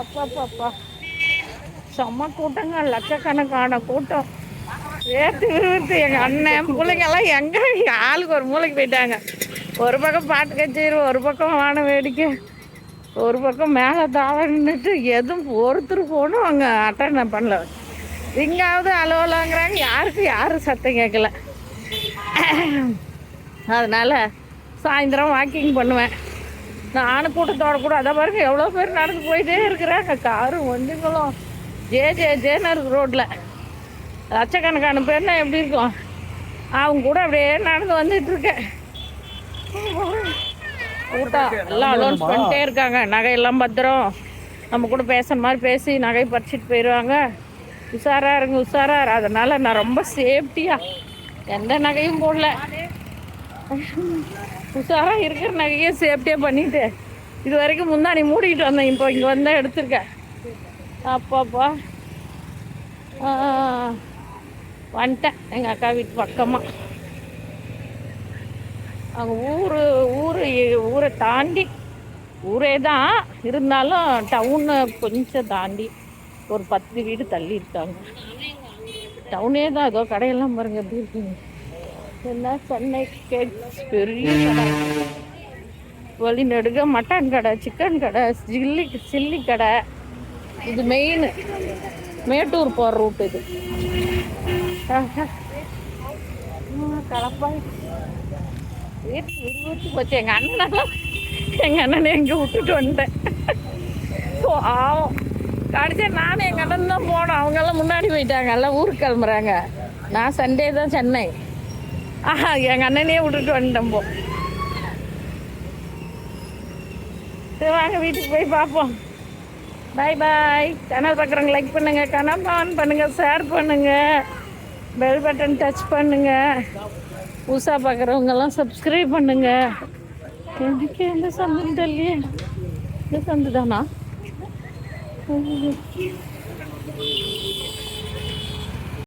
அப்பா செம்ம கூட்டங்க லட்சக்கணக்கான கூட்டம். வேர்த்து விறுவிறுத்து எங்கள் அண்ணன் பிள்ளைங்கெல்லாம் எங்கே? ஆளுக்கு ஒரு மூளைக்கு போயிட்டாங்க. ஒரு பக்கம் பாட்டு கச்சேரி ஒரு பக்கம் வான வேடிக்கை. ஒரு பக்கம் மேலே தாவ நின்றுட்டு எதுவும் ஒருத்தர் போகணும் அங்கே அட்டன் பண்ணல. இங்காவது அலுவலங்கிறாங்க யாருக்கும் யாரும் சத்தம் கேட்கல. அதனால் சாயந்தரம் வாக்கிங் பண்ணுவேன். நானும் கூட்டத்தோட கூட அதை பாருங்க எவ்வளோ பேர் நடந்து போயிட்டே இருக்கிறாங்க. காரும் வண்டிங்களும் ஜே ஜே ஜேன்னு இருக்கு ரோட்டில் லட்சக்கணக்கான பேர்னா எப்படி இருக்கும்? அவங்க கூட அப்படியே நடந்து வந்துட்டு இருக்கேன் கூட்டம் எல்லாம் அலோன்ஸ் பண்ணிட்டே இருக்காங்க. நகையெல்லாம் பத்திரம். நம்ம கூட பேசுகிற மாதிரி பேசி நகை பறிச்சிட்டு போயிடுவாங்க உஷாராக இருங்க உஷாராக இரு. அதனால நான் ரொம்ப சேஃப்டியாக எந்த நகையும் போடல. உஷாராக இருக்கிற நகையை சேஃப்டியாக பண்ணிட்டு இது வரைக்கும் முந்தானி மூடிட்டு வந்தேன். இப்போ இங்கே வந்தால் எடுத்திருக்கேன் அப்பாப்பா. வந்துட்டேன். எங்கள் அக்கா வீட்டு பக்கமாக அவங்க ஊர் ஊர் ஊரை தாண்டி. ஊரே தான். இருந்தாலும் டவுனை கொஞ்சம் தாண்டி. ஒரு பத்து வீடு தள்ளி இருக்காங்க. டவுனே தான். ஏதோ கடையெல்லாம் பாருங்க எப்படி இருக்குங்க என்ன சென்னை கேட்ஸ் பெரிய கடை. வழி நெடுக மட்டன் கடை சிக்கன் கடை சில்லி சில்லி கடை. இது மெயின் மேட்டூர் போகிற ரூட் இது. கலப்பாய். வீட்டு போச்சு. எங்கள் அண்ணனெல்லாம் எங்கள் அண்ணனை எங்கே விட்டுட்டு வந்துட்டேன். ஆகும் கடைசியா நானும் எங்கள் அண்ணன் தான் போனோம். அவங்கெல்லாம் முன்னாடி போயிட்டாங்க. எல்லாம் ஊருக்கு கிளம்புறாங்க. நான் சண்டே தான் சென்னை. ஆஹா எங்கள் அண்ணனையே விட்டுட்டு வந்துட்டோம் போ. சரி வாங்க வீட்டுக்கு போய் பார்ப்போம். பாய் பாய் சேனல் பார்க்குறவங்க லைக் பண்ணுங்கள் கனெக்ட் ஆன் பண்ணுங்கள் ஷேர் பண்ணுங்கள் பெல் பட்டன் டச் பண்ணுங்க. புதுசாக பார்க்குறவங்கெல்லாம் சப்ஸ்கிரைப் பண்ணுங்கள் எனக்கு எந்த சந்துன்னு தெரியலையே. இந்த சந்து தானா